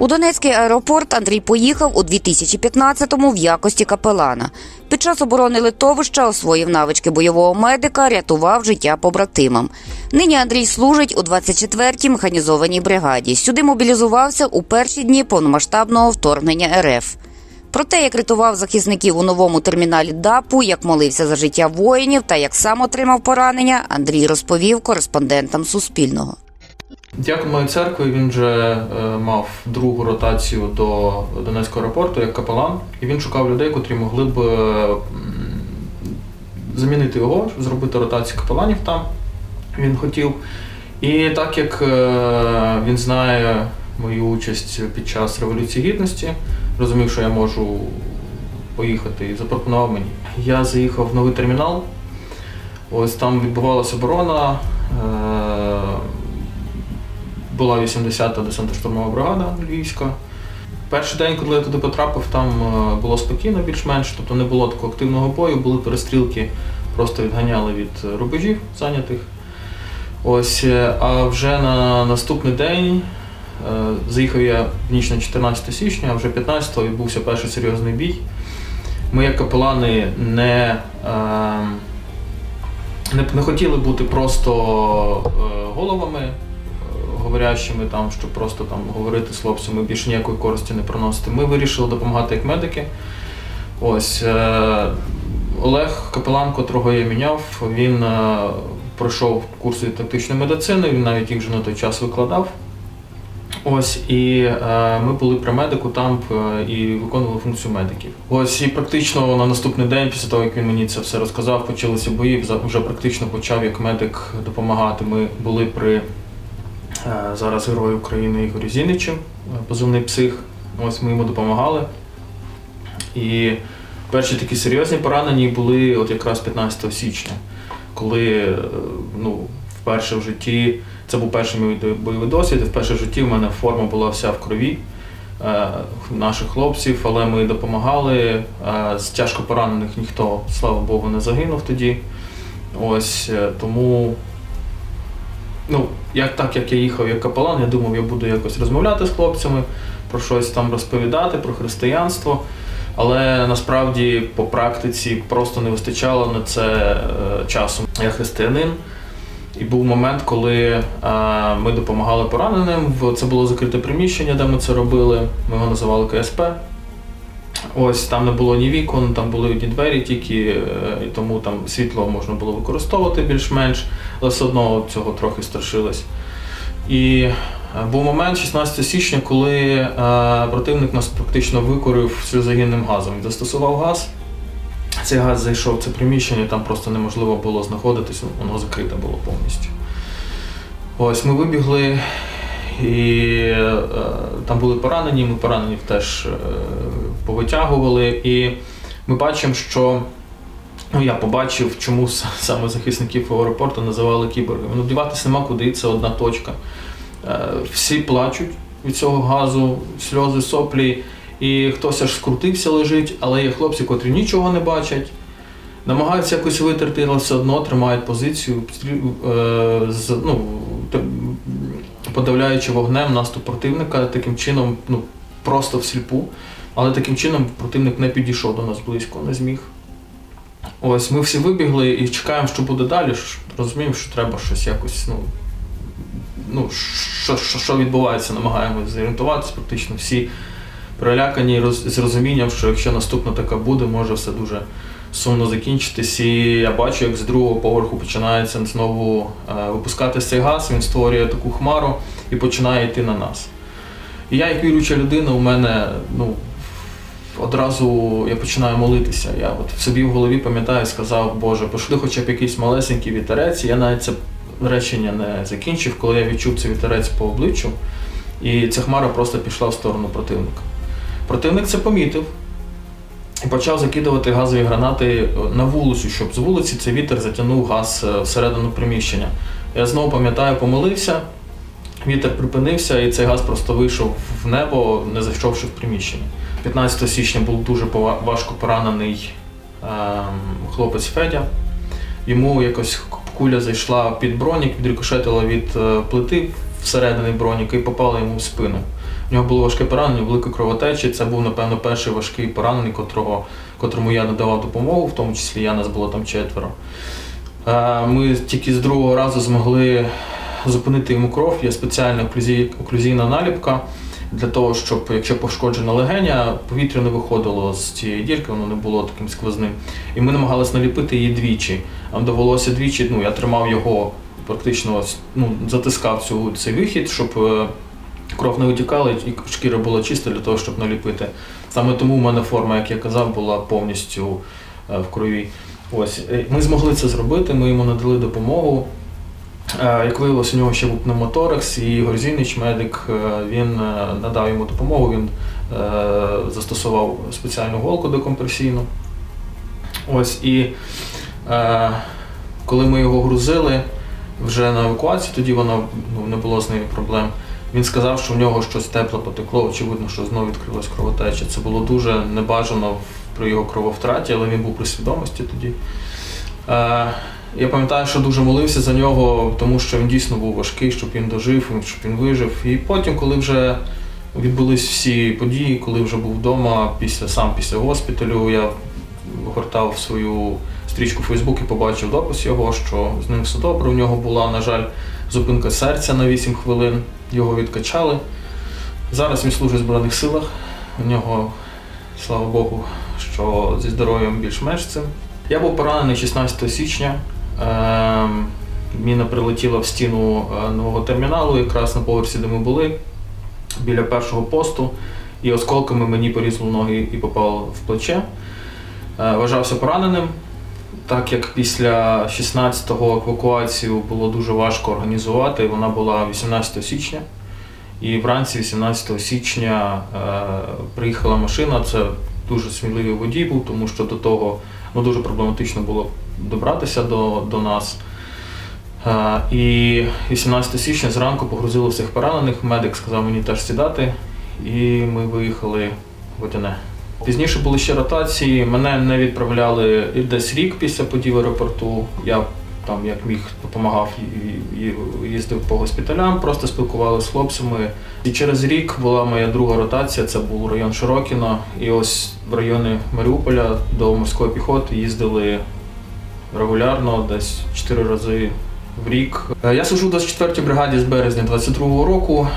У Донецький аеропорт Андрій поїхав у 2015-му в якості капелана. Під час оборони литовища освоїв навички бойового медика, рятував життя побратимам. Нині Андрій служить у 24-й механізованій бригаді. Сюди мобілізувався у перші дні повномасштабного вторгнення РФ. Про те, як рятував захисників у новому терміналі ДАПу, як молився за життя воїнів та як сам отримав поранення, Андрій розповів кореспондентам Суспільного. Дякую церкви він вже е, мав другу ротацію до Донецького аеропорту як капелан, і він шукав людей, котрі могли б е, замінити його, зробити ротацію капеланів там. Він хотів. І так як е, він знає мою участь під час Революції Гідності, розумів, що я можу поїхати і запропонував мені. Я заїхав в новий термінал. Ось там відбувалася оборона. Була 80-та десантно-штурмова бригада львівська. Перший день, коли я туди потрапив, там е, було спокійно більш-менш, тобто не було такого активного бою, були перестрілки, просто відганяли від е, рубежів зайнятих. Ось, е, а вже на наступний день заїхав я в ніч на 14 січня, а вже 15-го відбувся перший серйозний бій. Ми, як капелани, не, е, не, не хотіли бути просто головами говорящими, там, щоб просто там говорити з хлопцями, більше ніякої користі не приносити. Ми вирішили допомагати як медики. Ось е, Олег Капелан, котрого я міняв, він е, пройшов курси тактичної медицини, він навіть їх вже на той час викладав. Ось і е, ми були при медику там е, і виконували функцію медиків. Ось і практично на наступний день, після того як він мені це все розказав, почалися бої. Вже практично почав як медик допомагати. Ми були при зараз герою України Ігорю Зіничем, е, позивний псих. Ось ми йому допомагали. І перші такі серйозні поранені були от якраз 15 січня, коли е, ну, вперше в житті, це був перший мій бойовий досвід, вперше в житті в мене форма була вся в крові е, наших хлопців, але ми допомагали. Е, З тяжко поранених ніхто, слава Богу, не загинув тоді. Ось е, тому ну, як так як я їхав як капелан, я думав, я буду якось розмовляти з хлопцями, про щось там розповідати, про християнство. Але насправді по практиці просто не вистачало на це е, часу. Я християнин, і був момент, коли е, ми допомагали пораненим. Це було закрите приміщення, де ми це робили. Ми його називали КСП. Ось там не було ні вікон, там були одні двері тільки, е, і тому там світло можна було використовувати більш-менш, але все одно цього трохи страшилось. І е, був момент 16 січня, коли е, противник нас практично викорив сльозогінним газом. Він застосував газ. Цей газ зайшов в це приміщення, там просто неможливо було знаходитися, воно закрите було повністю. Ось ми вибігли, і е, там були поранені, ми поранених теж е, повитягували. І ми бачимо, що ну, я побачив, чому саме захисників аеропорту називали кіборгами. Ну, діватися нема куди, це одна точка. Е, Всі плачуть від цього газу, сльози, соплі, і хтось аж скрутився лежить, але є хлопці, котрі нічого не бачать. Намагаються якось витерти, але все одно тримають позицію, ну, подавляючи вогнем наступ противника, таким чином, ну, просто всліпу. Але таким чином противник не підійшов до нас близько, не зміг. Ось ми всі вибігли і чекаємо, що буде далі. Розуміємо, що треба щось якось, ну, ну що, що, що відбувається, намагаємося зорієнтуватися. Практично всі перелякані роз, з розумінням, що якщо наступна така буде, може все дуже сумно закінчитись. І я бачу, як з другого поверху починається знову е, випускати цей газ, він створює таку хмару і починає йти на нас. І я, як віруюча людина, у мене ну, одразу я починаю молитися. Я от собі в голові пам'ятаю, сказав, Боже, пошли хоча б якийсь малесенький вітерець. Я навіть це речення не закінчив, коли я відчув цей вітерець по обличчю, і ця хмара просто пішла в сторону противника. Противник це помітив почав закидувати газові гранати на вулицю, щоб з вулиці цей вітер затягнув газ е, всередину приміщення. Я знову пам'ятаю, помолився, вітер припинився, і цей газ просто вийшов в небо, не зайшовши в приміщення. 15 січня був дуже важко поранений ем, хлопець Федя. Йому якось куля зайшла під бронік, відрикошетила від е, плити всередині броніка і попала йому в спину. У нього було важке поранення, велика кровотеча. Це був, напевно, перший важкий поранений, котрого, котрому я надавав допомогу, в тому числі я нас було там четверо. Е, Ми тільки з другого разу змогли зупинити йому кров. Є спеціальна оклюзій- оклюзійна наліпка для того, щоб якщо пошкоджена легеня, повітря не виходило з цієї дірки, воно не було таким сквозним. І ми намагалися наліпити її двічі. Нам довелося двічі, ну я тримав його практично ну, затискав цю, цей вихід, щоб е, кров не витікала і шкіра була чиста для того, щоб наліпити. Саме тому в мене форма, як я казав, була повністю е, в крові. Ось е, ми змогли це зробити, ми йому надали допомогу. Е, Як виявилося, у нього ще був пневмоторакс, і Ігор Зінич, медик, він надав йому допомогу, він застосував спеціальну голку декомпресійну. Ось і коли ми його грузили вже на евакуацію, тоді воно ну, не було з ним проблем. Він сказав, що в нього щось тепле потекло, очевидно, що знову відкрилась кровотеча. Це було дуже небажано при його крововтраті, але він був при свідомості тоді. Е, я пам'ятаю, що дуже молився за нього, тому що він дійсно був важкий, щоб він дожив, щоб він вижив. І потім, коли вже відбулись всі події, коли вже був вдома, після сам після госпіталю, я гортав свою стрічку Фейсбук і побачив допис його, що з ним все добре. У нього була, на жаль, зупинка серця на 8 хвилин. Його відкачали. Зараз він служить в Збройних силах. У нього, слава Богу, що зі здоров'ям більш-менш цим. Я був поранений 16 січня. Ем, Міна прилетіла в стіну е, нового терміналу, якраз на поверсі, де ми були, біля першого посту, і осколками мені порізало ноги і попало в плече. Е, Вважався пораненим, так як після 16-го евакуацію було дуже важко організувати. Вона була 18 січня. І вранці 18 січня е, приїхала машина. Це дуже сміливий водій був, тому що до того ну, дуже проблематично було добратися до, до нас. Е, і 18 січня зранку погрузили всіх поранених. Медик сказав мені теж сідати, і ми виїхали в Водяне. Пізніше були ще ротації. Мене не відправляли десь рік після подій в аеропорту. Я там як міг допомагав їздив по госпіталям, просто спілкувалися з хлопцями. І через рік була моя друга ротація, це був район Широкіно. І ось в районі Маріуполя до морської піхоти їздили регулярно, десь 4 рази в рік. Е, Я служив в 24-й бригаді з березня 22-го року.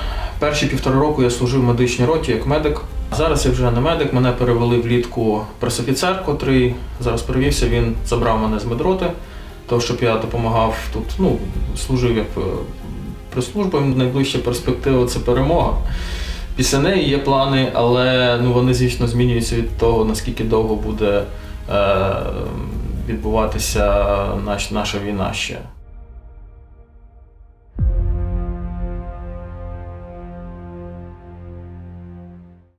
Перші півтора року я служив в медичній роті як медик. Зараз я вже не медик, мене перевели влітку пресофіцер, котрий зараз перевівся, він забрав мене з медроти, то щоб я допомагав тут, ну, служив як е, прес-служба, найближча перспектива це перемога. Після неї є плани, але ну, вони, звісно, змінюються від того, наскільки довго буде е, відбуватися наш, наша війна ще.